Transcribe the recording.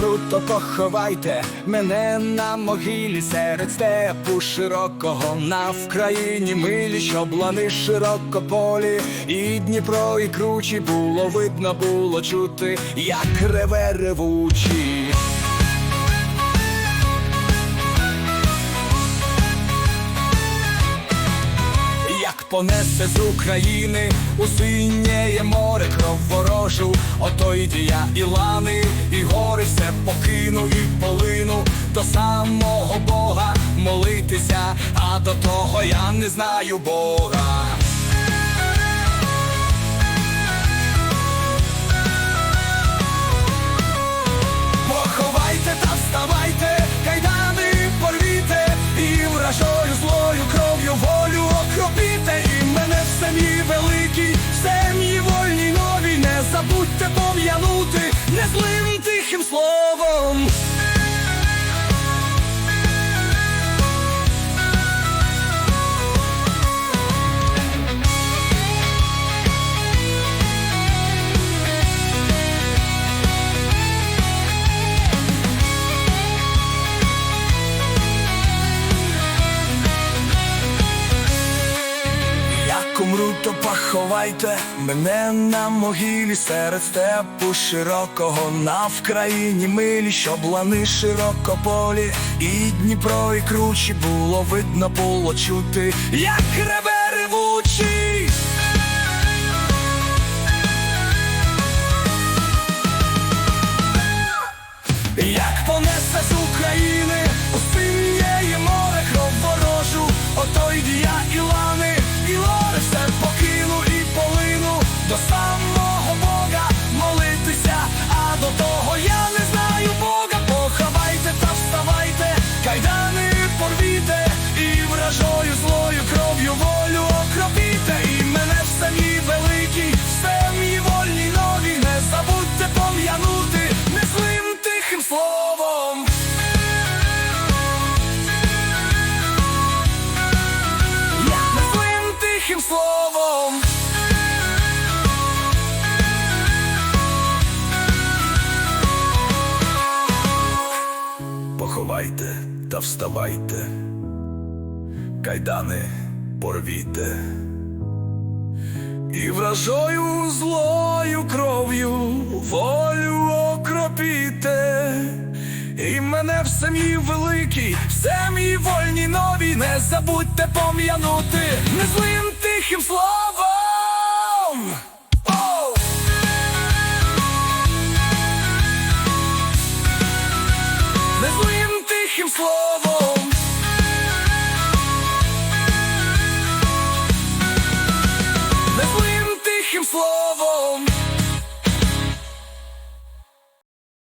умру, то поховайте мене на могилі серед степу широкого на Вкраїні милі, щоб лани широкополі, і Дніпро, і кручі було видно, було чути, як реве ревучі. Понесе з України у синєє море кров ворожу, ото йде я і лани, і гори все покину, і полину до самого Бога молитися, а до того я не знаю Бога. Забудьте пом'янути незлим тихим словом. Як умру, то поховайте мене на могилі серед степу широкого на Вкраїні милі, щоб лани широкополі, і Дніпро, і кручі було видно, було чути, як реве ревучий. Та вставайте, кайдани порвіте, і вражою злою кров'ю волю окропіте, і мене в сем'ї великій, в сем'ї вольній новій, не забудьте пом'янути. Незлим тихим словом. słowo